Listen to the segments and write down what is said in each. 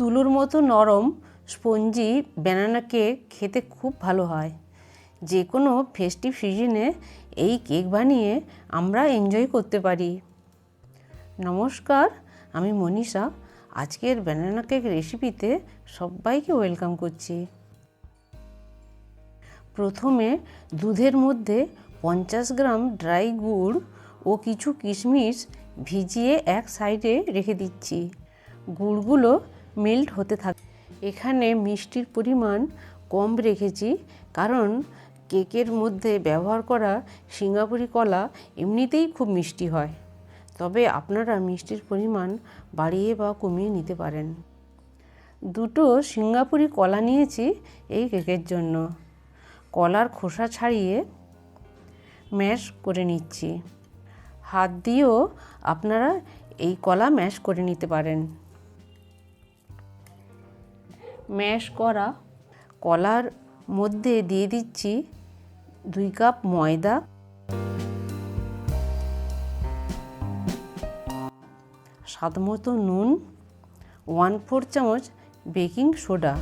তুলোর মতো নরম স্পঞ্জি ব্যানানা কেক খেতে খুব ভালো হয়। যে কোনো ফেস্টিভ সিজনে এই কেক বানিয়ে আমরা এনজয় করতে পারি। নমস্কার, আমি মনীষা। আজকের ব্যানানা কেক রেসিপিতে সবাইকে ওয়েলকাম করছি। প্রথমে দুধের মধ্যে পঞ্চাশ গ্রাম ড্রাই গুড় ও কিছু কিশমিশ ভিজিয়ে এক সাইডে রেখে দিচ্ছি। গুড়গুলো মেল্ট হতে থাকে এখানে মিষ্টির পরিমাণ কম রেখেছি, কারণ কেকের মধ্যে ব্যবহার করা সিঙ্গাপুরি কলা এমনিতেই খুব মিষ্টি হয়। তবে আপনারা মিষ্টির পরিমাণ বাড়িয়ে বা কমিয়ে নিতে পারেন। দুটো সিঙ্গাপুরি কলা নিয়েছি এই কেকের জন্য। কলার খোসা ছাড়িয়ে ম্যাশ করে নিচ্ছি। হাত দিয়েও আপনারা এই কলা ম্যাশ করে নিতে পারেন। ম্যাশ করা কলার মধ্যে দিয়ে দিচ্ছি দুই কাপ ময়দা। স্বাদ মতো নুন, ওয়ান ফোর চামচ বেকিং সোডা।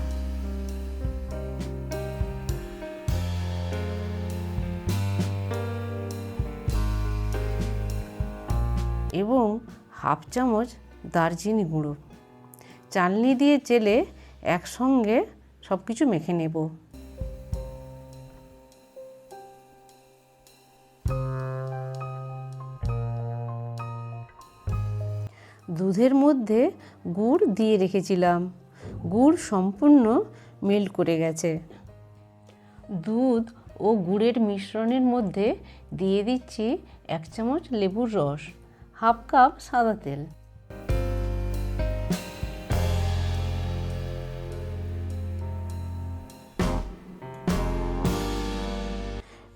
এবং হাফ চামচ দারচিনি গুঁড়ো। চালনি দিয়ে চেলে একসঙ্গে সব কিছু মেখে নেব। দুধের মধ্যে গুড় দিয়ে রেখেছিলাম। গুড় সম্পূর্ণ মেল্ট করে গেছে। দুধ ও গুড়ের মিশ্রণের মধ্যে দিয়ে দিচ্ছি এক চামচ লেবুর রস, হাফ কাপ সাদা তেল।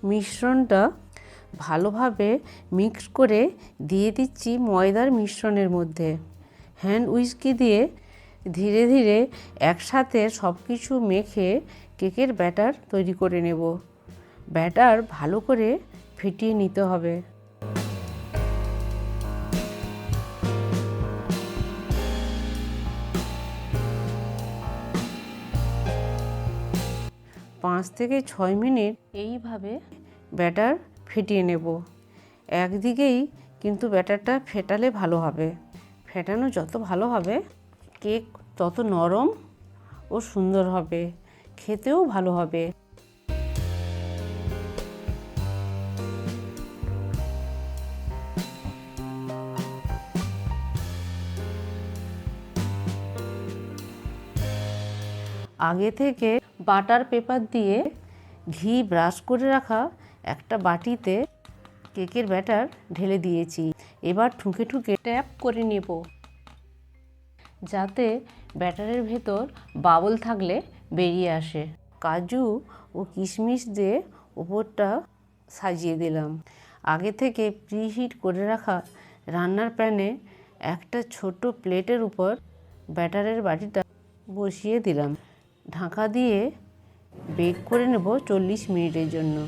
মিশ্রণটা ভালোভাবে মিক্স করে দিয়ে দিচ্ছি ময়দার মিশ্রণের মধ্যে। হ্যান্ড উইস্কি দিয়ে ধীরে ধীরে একসাথে সব কিছু মেখে কেকের ব্যাটার তৈরি করে নেব। ব্যাটার ভালো করে ফিটিয়ে নিতে হবে। পাঁচ থেকে ছয় মিনিট এইভাবে ব্যাটার ফেটিয়ে নেব। একদিকেই কিন্তু ব্যাটারটা ফেটালে ভালো হবে। ফেটানো যত ভালো হবে, কেক তত নরম ও সুন্দর হবে, খেতেও ভালো হবে। আগে থেকে বাটার পেপার দিয়ে ঘি ব্রাশ করে রাখা একটা বাটিতে কেকের ব্যাটার ঢেলে দিয়েছি। এবার ঠুকে ঠুকে ট্যাপ করে নেব। যাতে ব্যাটারের ভেতর বাবল থাকলে বেরিয়ে আসে। কাজু ও কিশমিশ দিয়ে ওপরটা সাজিয়ে দিলাম। আগে থেকে প্রিহিট করে রাখা রান্নার প্যানে একটা ছোট প্লেটের উপর ব্যাটারের বাটিটা বসিয়ে দিলাম। ঢাকা দিয়ে বেক করে নেব চল্লিশ মিনিটের জন্য।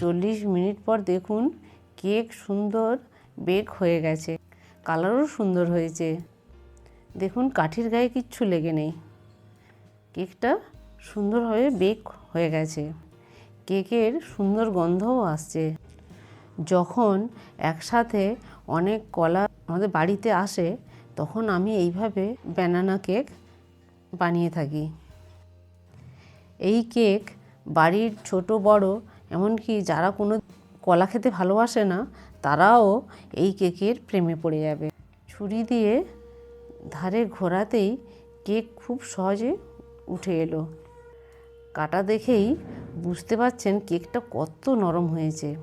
চল্লিশ মিনিট পর দেখুন কেক সুন্দর বেক হয়ে গেছে। কালারও সুন্দর হয়েছে। দেখুন কাঠির গায়ে কিচ্ছু লেগে নেই। কেকটা সুন্দরভাবে বেক হয়ে গেছে। কেকের সুন্দর গন্ধও আসছে। যখন একসাথে অনেক কলা আমাদের বাড়িতে আসে, তখন আমি এইভাবে ব্যানানা কেক বানিয়ে থাকি। এই কেক বাড়ির ছোট, বড়, এমনকি যারা কোনো কলা খেতে ভালোবাসে না, তারাও এই কেকের প্রেমে পড়ে যাবে। ছুরি দিয়ে ধারে ঘোরাতেই কেক খুব সহজে উঠে এলো। কাটা দেখেই বুঝতে পারছেন কেকটা কত নরম হয়েছে।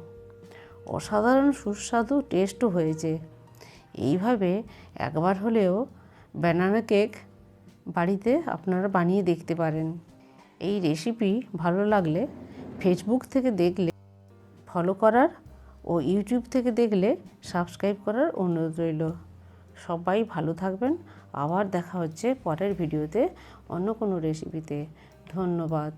অসাধারণ, সুস্বাদু, টেস্টও হয়েছে। এইভাবে একবার হলেও ব্যানানা কেক বাড়িতে আপনারা বানিয়ে দেখতে পারেন। এই রেসিপি ভালো লাগলে ফেসবুক থেকে দেখলে ফলো করার ও ইউটিউব থেকে দেখলে সাবস্ক্রাইব করার অনুরোধ রইল। সবাই ভালো থাকবেন। আবার দেখা হচ্ছে পরের ভিডিওতে অন্য কোনো রেসিপিতে ধন্যবাদ।